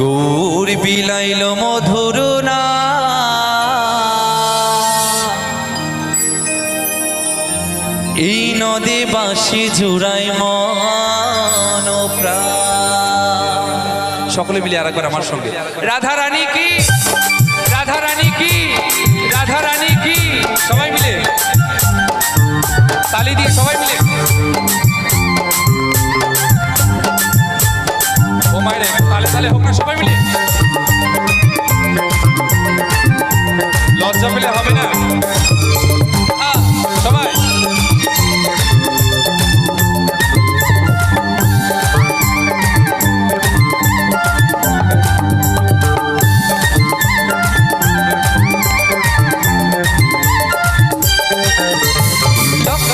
গৌর বিলাইল মধুর না। এই নদী বাসি জুড়াই মন। সকলে মিলে আর আমার সঙ্গে। রাধা রানী কি? রাধা রানী কি? রাধা রানী কি? সবাই মিলে। তালি দিয়ে সবাই মিলে। তালে হোক না সবাই মিলে। লজ্জা পেলে হবে না। আহ, সবাই। লক্ষ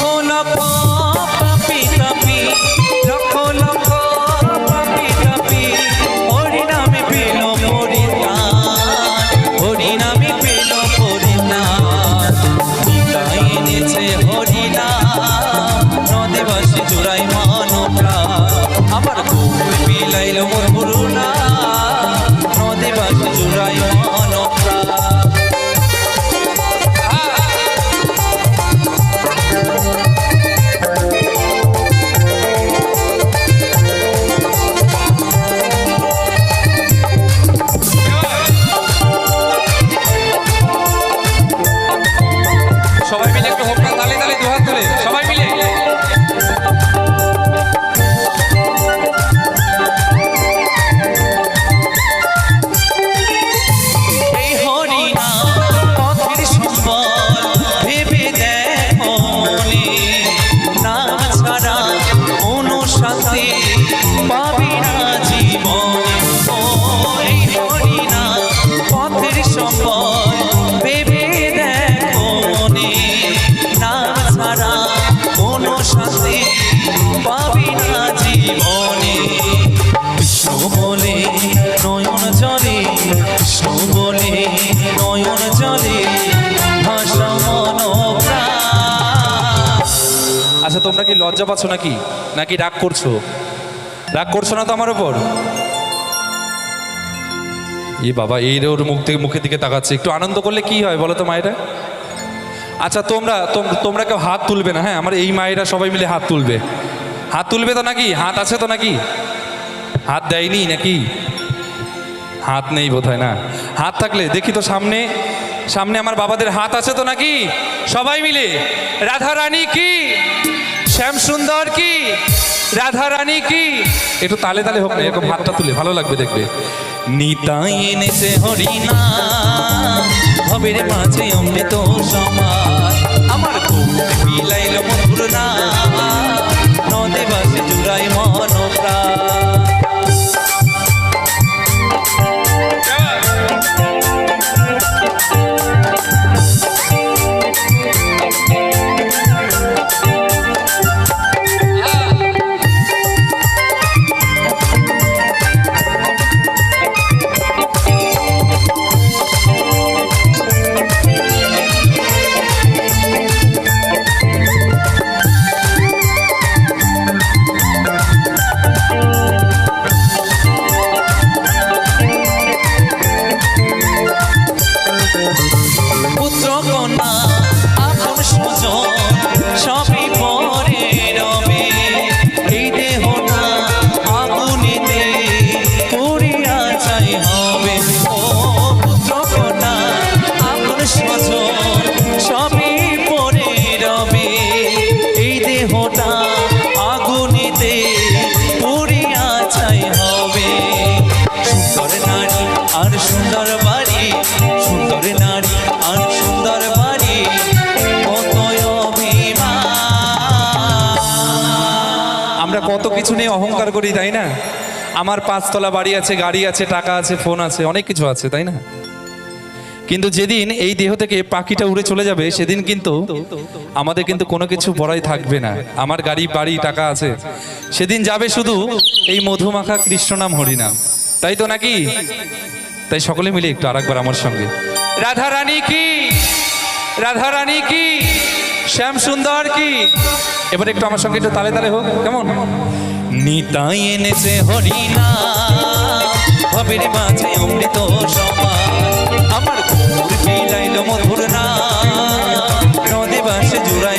লজ্জা পাচ্ছ নাকি? নাকি রাগ করছ? রাগ করছ না তো আমার ওপর এ বাবা, এই ওর মুখ থেকে, মুখের দিকে তাকাচ্ছে। একটু আনন্দ করলে কি হয় বলো তো মায়েরা? আচ্ছা তোমরা তোমরা কেউ হাত তুলবে না হ্যাঁ? আমার এই মায়েরা সবাই মিলে হাত তুলবে। হাত তুলবে তো নাকি? হাত আছে তো নাকি? হাত দেয়নি নাকি? হাত নেই বোধ না? হাত থাকলে, দেখি তো সামনে সামনে আমার বাবাদের হাত আছে তো নাকি? সবাই মিলে। রাধা রানী কি? শ্যাম সুন্দর কি? রাধা রানী কি? একটু তালে তালে হোক না, এরকম হাতটা তুলে, ভালো লাগবে দেখবে নিতাই এনেছে হরিনা ভবের মাঝে অমৃত সমাজ কিছু নিয়ে অহংকার করি, তাই না? আমার পাঁচতলা বাড়ি আছে, গাড়ি আছে, টাকা আছে, ফোন আছে, অনেক কিছু আছে, তাই না? কিন্তু যেদিন এই দেহ থেকে পাখিটা উড়ে চলে যাবে, সেদিন কিন্তু আমাদের কিন্তু কোনো কিছু বড়াই থাকবে না। আমার গাড়ি, বাড়ি, টাকা আছে। সেদিন যাবে শুধু এই মধুমাখা কৃষ্ণ নাম হরিনাম। তাই তো নাকি? তাই সকলে মিলে একটু আরেকবার আমার সঙ্গে। রাধা রানী কি? রাধা রানী কি? শ্যাম সুন্দর কি? এবারে একটু আমার সঙ্গে একটু তালে তালে হোক, কেমন? নিতাই এনেছে হরিনা ভবের মাঝে অমৃত আমার মধুর না নদী বাসে জুড়া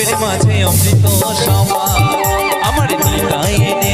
পাপের মাঝে অমৃত সমা আমার নিতায়